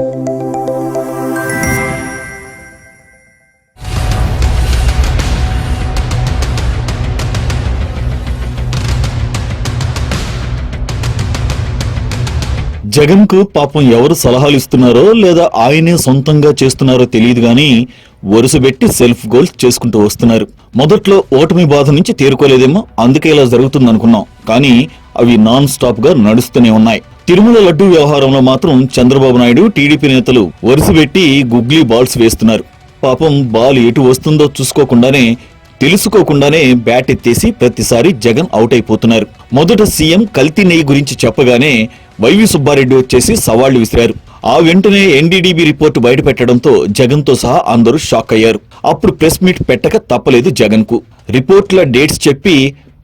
జగన్కు పాపం ఎవరు సలహాలు ఇస్తున్నారో లేదా ఆయనే సొంతంగా చేస్తున్నారో తెలియదు గాని వరుసబెట్టి సెల్ఫ్ గోల్స్ చేసుకుంటూ వస్తున్నారు. మొదట్లో ఓటమి బాధ నుంచి తేరుకోలేదేమో అందుకే ఇలా జరుగుతుందనుకున్నాం. కానీ అవి నాన్ స్టాప్గా నడుస్తూనే ఉన్నాయి. తిరుమల లడ్డు వ్యవహారంలో మాత్రం చంద్రబాబు నాయుడు టీడీపీ నేతలు వరుసబెట్టి గుగ్లీ బాల్స్ వేస్తున్నారు. పాపం బాల్ ఎటు వస్తుందో చూసుకోకుండానే తెలుసుకోకుండానే బ్యాట్ ఎత్తేసి ప్రతిసారి జగన్ అవుట్ అయిపోతున్నారు. మొదట సీఎం కల్తీ నెయ్యి గురించి చెప్పగానే వైవి సుబ్బారెడ్డి వచ్చేసి సవాళ్ళు విసిరారు. ఆ వెంటనే ఎన్డీడీబీ రిపోర్టు బయటపెట్టడంతో జగన్తో సహా అందరూ షాక్ అయ్యారు. అప్పుడు ప్రెస్ మీట్ పెట్టక తప్పలేదు జగన్కు. రిపోర్ట్ల డేట్స్ చెప్పి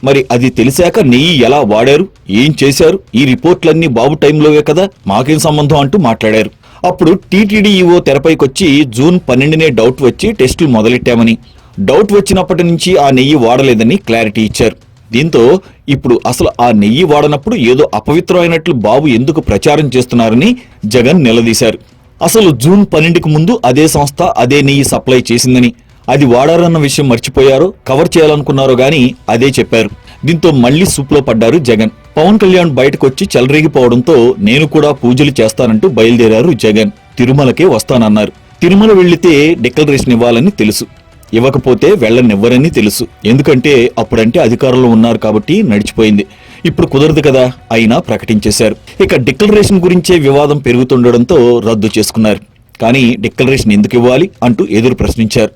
మరి అది తెలిసాక నెయ్యి ఎలా వాడారు? ఏం చేశారు? ఈ రిపోర్ట్లన్నీ బాబు టైంలోవే కదా? మాకేం సంబంధం అంటూ మాట్లాడారు. అప్పుడు టీటీడీఈఓ తెరపైకొచ్చి జూన్ పన్నెండునే డౌట్ వచ్చి టెస్టులు మొదలెట్టామని. డౌట్ వచ్చినప్పటి నుంచి ఆ నెయ్యి వాడలేదని క్లారిటీ ఇచ్చారు. దీంతో ఇప్పుడు అసలు ఆ నెయ్యి వాడనప్పుడు ఏదో అపవిత్రమైనట్లు బాబు ఎందుకు ప్రచారం చేస్తున్నారని జగన్ నిలదీశారు. అసలు జూన్ పన్నెండుకు ముందు అదే సంస్థ అదే నెయ్యి సప్లై చేసిందని. అది వాడారన్న విషయం మర్చిపోయారో కవర్ చేయాలనుకున్నారో గాని అదే చెప్పారు. దీంతో మళ్ళీ సూప్లో పడ్డారు జగన్. పవన్ కళ్యాణ్ బయటకొచ్చి చెలరేగిపోవడంతో నేను కూడా పూజలు చేస్తానంటూ బయలుదేరారు జగన్. తిరుమలకే వస్తానన్నారు. తిరుమల వెళ్ళితే డిక్లరేషన్ ఇవ్వాలని తెలుసు. ఇవ్వకపోతే వెళ్ళనివ్వరని తెలుసు. ఎందుకంటే అప్పుడంటే అధికారంలో ఉన్నారు కాబట్టి నడిచిపోయింది. ఇప్పుడు కుదరదు కదా అయినా ప్రకటించేశారు. ఇక డిక్లరేషన్ గురించే వివాదం పెరుగుతుండడంతో రద్దు చేసుకున్నారు. కానీ డిక్లరేషన్ ఎందుకు ఇవ్వాలి అంటూ ఎదురు ప్రశ్నించారు.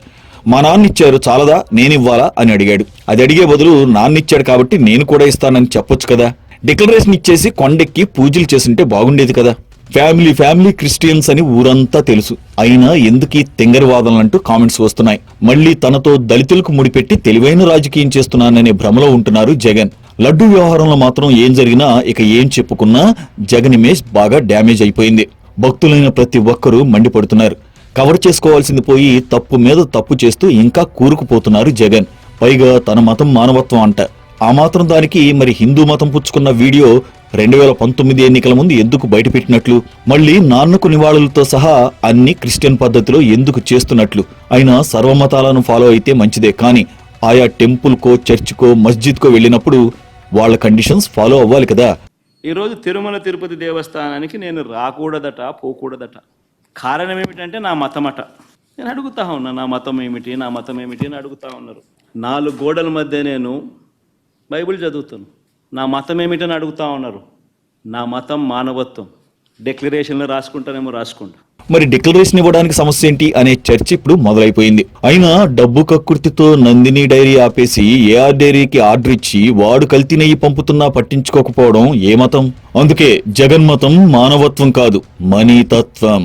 మా నాన్నిచ్చారు చాలదా? నేనివ్వాలా అని అడిగాడు. అది అడిగే బదులు నాన్నిచ్చాడు కాబట్టి నేను కూడా ఇస్తానని చెప్పొచ్చు కదా? డిక్లరేషన్ ఇచ్చేసి కొండెక్కి పూజలు చేస్తుంటే బాగుండేది కదా? ఫ్యామిలీ ఫ్యామిలీ క్రిస్టియన్స్ అని ఊరంతా తెలుసు. అయినా ఎందుకు ఈ తెంగరవాదనలంటూ కామెంట్స్ వస్తున్నాయి. మళ్ళీ తనతో దళితులకు ముడిపెట్టి తెలివైన రాజకీయం చేస్తున్నాననే భ్రమలో ఉంటున్నారు జగన్. లడ్డు వ్యవహారంలో మాత్రం ఏం జరిగినా ఇక ఏం చెప్పుకున్నా జగన్ ఇమేజ్ బాగా డ్యామేజ్ అయిపోయింది. భక్తులైన ప్రతి ఒక్కరూ మండిపడుతున్నారు. కవర్ చేసుకోవాల్సింది పోయి తప్పు మీద తప్పు చేస్తూ ఇంకా కూరుకుపోతున్నారు జగన్. పైగా తన మతం మానవత్వం అంట. ఆ మాత్రం దానికి మరి హిందూ మతం పుచ్చుకున్న వీడియో రెండు వేల పంతొమ్మిది ఎన్నికల ముందు ఎందుకు బయటపెట్టినట్లు? మళ్ళీ నాన్నకు నివాళులతో సహా అన్ని క్రిస్టియన్ పద్ధతిలో ఎందుకు చేస్తున్నట్లు? అయినా సర్వమతాలను ఫాలో అయితే మంచిదే. కానీ ఆయా టెంపుల్కో చర్చ్కో మస్జిద్కో వెళ్ళినప్పుడు వాళ్ళ కండిషన్స్ ఫాలో అవ్వాలి కదా. ఈరోజు తిరుమల తిరుపతి దేవస్థానానికి నేను రాకూడదట పోకూడదట. కారణం ఏమిటంటే నా మతమట. నేను అడుగుతా ఉన్నా నా మతం ఏమిటి నా మతం ఏమిటి అని అడుగుతా ఉన్నారు. నాలుగు గోడల మధ్య నేను బైబిల్ చదువుతాను నా మతం ఏమిటని అడుగుతా ఉన్నారు. నా మతం మానవత్వం. డిక్లరేషన్లో రాసుకుంటానేమో రాసుకుంటా మరి డిక్లరేషన్ ఇవ్వడానికి సమస్య ఏంటి అనే చర్చ ఇప్పుడు మొదలైపోయింది. అయినా డబ్బు కక్కుర్తితో నందిని డైరీ ఆపేసి ఏఆర్ డైరీకి ఆర్డర్ ఇచ్చి వాడు కల్తీ నెయ్యి పంపుతున్నా పట్టించుకోకపోవడం ఏ మతం? అందుకే జగన్ మతం మానవత్వం కాదు మనీతత్వం.